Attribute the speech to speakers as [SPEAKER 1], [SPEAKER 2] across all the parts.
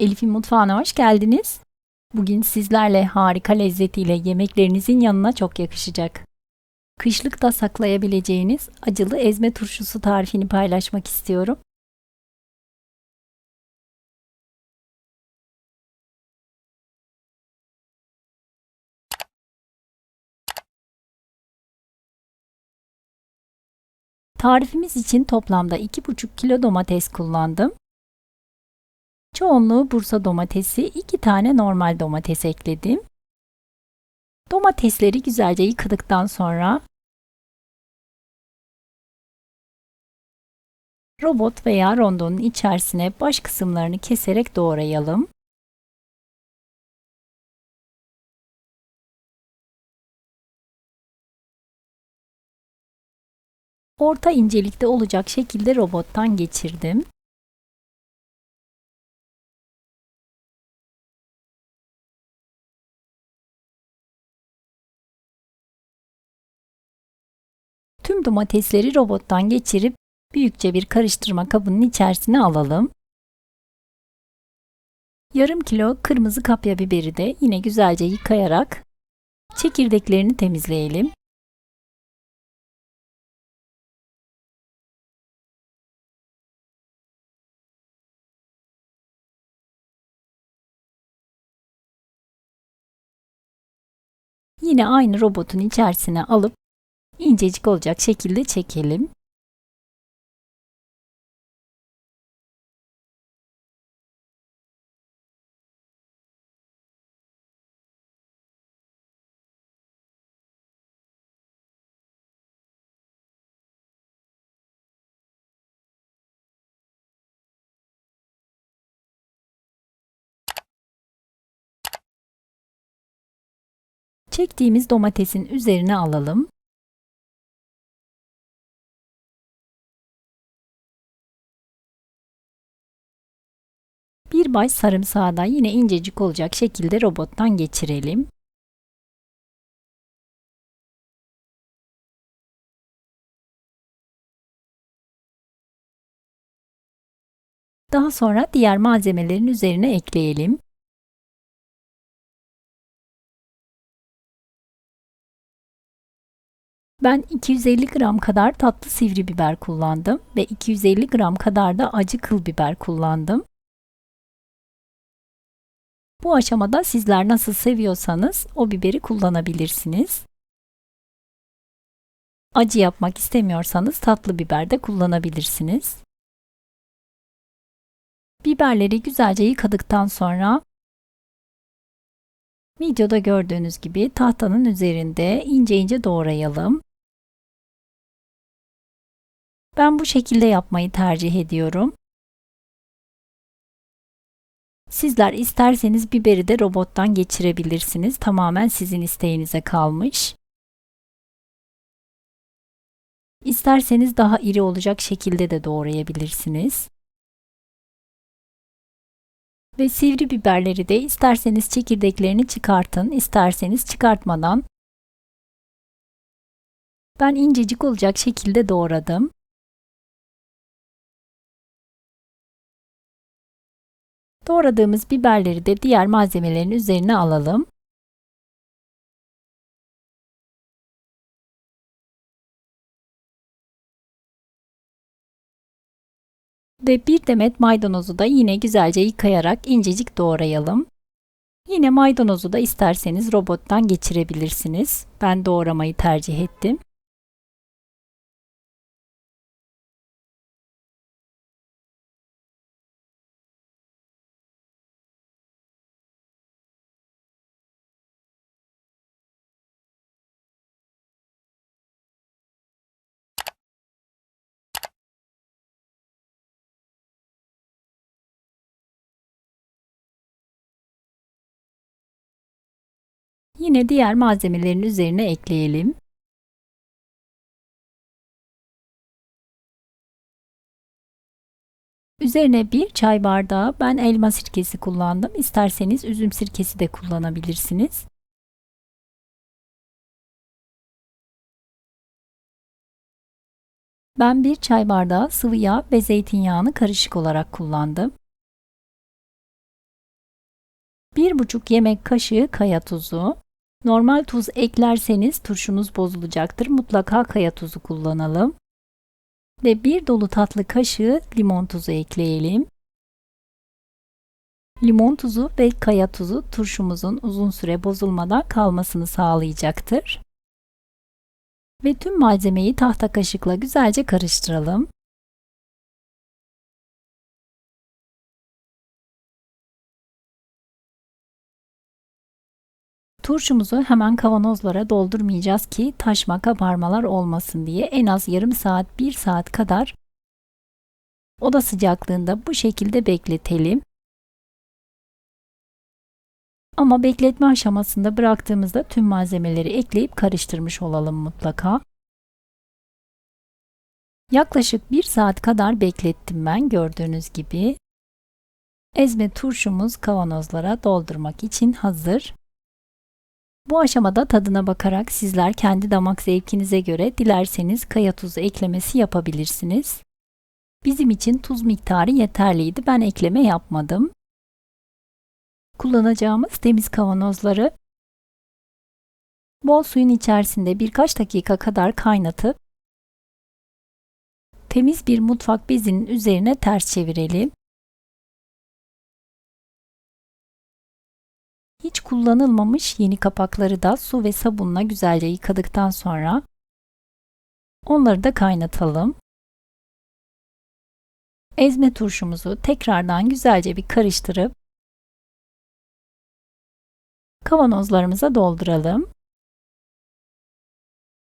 [SPEAKER 1] Elif'in mutfağına hoş geldiniz. Bugün sizlerle harika lezzetiyle yemeklerinizin yanına çok yakışacak. Kışlıkta saklayabileceğiniz acılı ezme turşusu tarifini paylaşmak istiyorum. Tarifimiz için toplamda 2,5 kilo domates kullandım. Çoğunluğu Bursa domatesi, 2 tane normal domates ekledim. Domatesleri güzelce yıkadıktan sonra robot veya rondonun içerisine baş kısımlarını keserek doğrayalım. Orta incelikte olacak şekilde robottan geçirdim. Tüm domatesleri robottan geçirip büyükçe bir karıştırma kabının içerisine alalım. Yarım kilo kırmızı kapya biberi de yine güzelce yıkayarak çekirdeklerini temizleyelim. Yine aynı robotun içerisine alıp incecik olacak şekilde çekelim. Çektiğimiz domatesin üzerine alalım. Bir baş sarımsağı da yine incecik olacak şekilde robottan geçirelim. Daha sonra diğer malzemelerin üzerine ekleyelim. Ben 250 gram kadar tatlı sivri biber kullandım ve 250 gram kadar da acı kıl biber kullandım. Bu aşamada sizler nasıl seviyorsanız o biberi kullanabilirsiniz. Acı yapmak istemiyorsanız tatlı biber de kullanabilirsiniz. Biberleri güzelce yıkadıktan sonra videoda gördüğünüz gibi tahtanın üzerinde ince ince doğrayalım. Ben bu şekilde yapmayı tercih ediyorum. Sizler isterseniz biberi de robottan geçirebilirsiniz. Tamamen sizin isteğinize kalmış. İsterseniz daha iri olacak şekilde de doğrayabilirsiniz. Ve sivri biberleri de isterseniz çekirdeklerini çıkartın, isterseniz çıkartmadan ben incecik olacak şekilde doğradım. Doğradığımız biberleri de diğer malzemelerin üzerine alalım. Ve bir demet maydanozu da yine güzelce yıkayarak incecik doğrayalım. Yine maydanozu da isterseniz robottan geçirebilirsiniz. Ben doğramayı tercih ettim. Yine diğer malzemelerin üzerine ekleyelim. Üzerine bir çay bardağı ben elma sirkesi kullandım. İsterseniz üzüm sirkesi de kullanabilirsiniz. Ben bir çay bardağı sıvı yağ ve zeytinyağını karışık olarak kullandım. 1,5 yemek kaşığı kaya tuzu. Normal tuz eklerseniz turşunuz bozulacaktır. Mutlaka kaya tuzu kullanalım. Ve bir dolu tatlı kaşığı limon tuzu ekleyelim. Limon tuzu ve kaya tuzu turşumuzun uzun süre bozulmadan kalmasını sağlayacaktır. Ve tüm malzemeyi tahta kaşıkla güzelce karıştıralım. Turşumuzu hemen kavanozlara doldurmayacağız ki taşma kabarmalar olmasın diye en az yarım saat 1 saat kadar oda sıcaklığında bu şekilde bekletelim. Ama bekletme aşamasında bıraktığımızda tüm malzemeleri ekleyip karıştırmış olalım mutlaka. Yaklaşık 1 saat kadar beklettim ben gördüğünüz gibi. Ezme turşumuz kavanozlara doldurmak için hazır. Bu aşamada tadına bakarak sizler kendi damak zevkinize göre dilerseniz kaya tuzu eklemesi yapabilirsiniz. Bizim için tuz miktarı yeterliydi. Ben ekleme yapmadım. Kullanacağımız temiz kavanozları bol suyun içerisinde birkaç dakika kadar kaynatıp temiz bir mutfak bezinin üzerine ters çevirelim. Hiç kullanılmamış yeni kapakları da su ve sabunla güzelce yıkadıktan sonra onları da kaynatalım. Ezme turşumuzu tekrardan güzelce bir karıştırıp kavanozlarımıza dolduralım.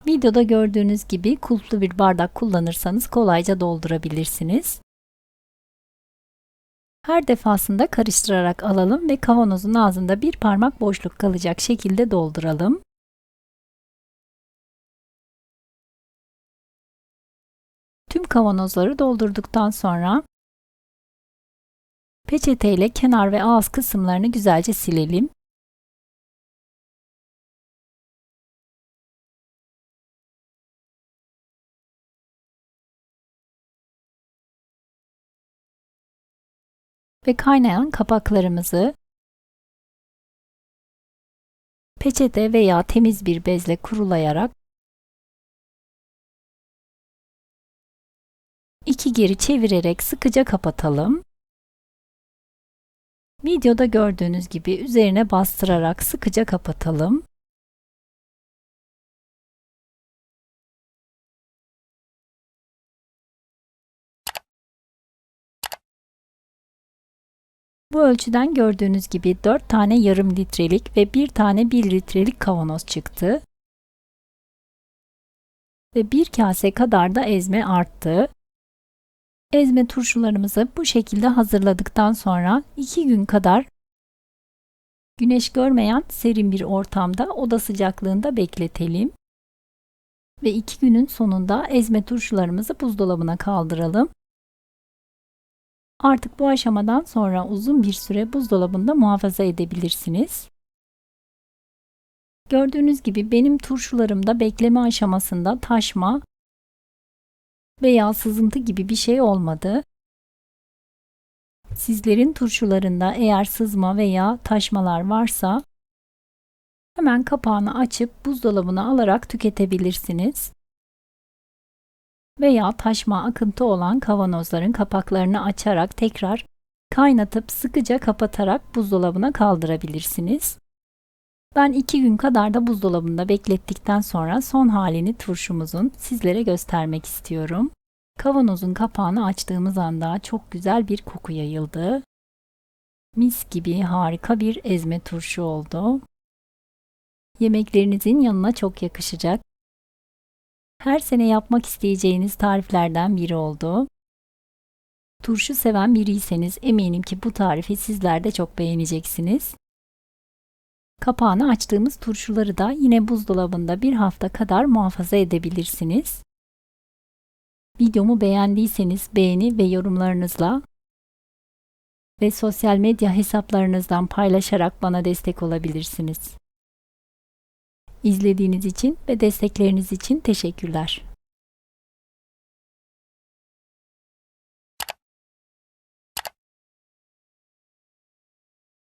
[SPEAKER 1] Videoda gördüğünüz gibi kulplu bir bardak kullanırsanız kolayca doldurabilirsiniz. Her defasında karıştırarak alalım ve kavanozun ağzında bir parmak boşluk kalacak şekilde dolduralım. Tüm kavanozları doldurduktan sonra peçete ile kenar ve ağız kısımlarını güzelce silelim. Ve kaynayan kapaklarımızı peçete veya temiz bir bezle kurulayarak iki geri çevirerek sıkıca kapatalım. Videoda gördüğünüz gibi üzerine bastırarak sıkıca kapatalım. Bu ölçüden gördüğünüz gibi 4 tane yarım litrelik ve 1 tane 1 litrelik kavanoz çıktı. Ve 1 kase kadar da ezme arttı. Ezme turşularımızı bu şekilde hazırladıktan sonra 2 gün kadar güneş görmeyen serin bir ortamda oda sıcaklığında bekletelim. Ve 2 günün sonunda ezme turşularımızı buzdolabına kaldıralım. Artık bu aşamadan sonra uzun bir süre buzdolabında muhafaza edebilirsiniz. Gördüğünüz gibi benim turşularımda bekleme aşamasında taşma veya sızıntı gibi bir şey olmadı. Sizlerin turşularında eğer sızma veya taşmalar varsa hemen kapağını açıp buzdolabına alarak tüketebilirsiniz veya taşma akıntı olan kavanozların kapaklarını açarak tekrar kaynatıp sıkıca kapatarak buzdolabına kaldırabilirsiniz. Ben 2 gün kadar da buzdolabında beklettikten sonra son halini turşumuzun sizlere göstermek istiyorum. Kavanozun kapağını açtığımız anda çok güzel bir koku yayıldı. Mis gibi harika bir ezme turşu oldu. Yemeklerinizin yanına çok yakışacak her sene yapmak isteyeceğiniz tariflerden biri oldu. Turşu seven biriyseniz eminim ki bu tarifi sizler de çok beğeneceksiniz. Kapağını açtığımız turşuları da yine buzdolabında bir hafta kadar muhafaza edebilirsiniz. Videomu beğendiyseniz beğeni ve yorumlarınızla ve sosyal medya hesaplarınızdan paylaşarak bana destek olabilirsiniz. İzlediğiniz için ve destekleriniz için teşekkürler.